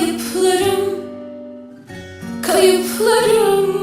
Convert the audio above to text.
Kayıplarım, kayıplarım,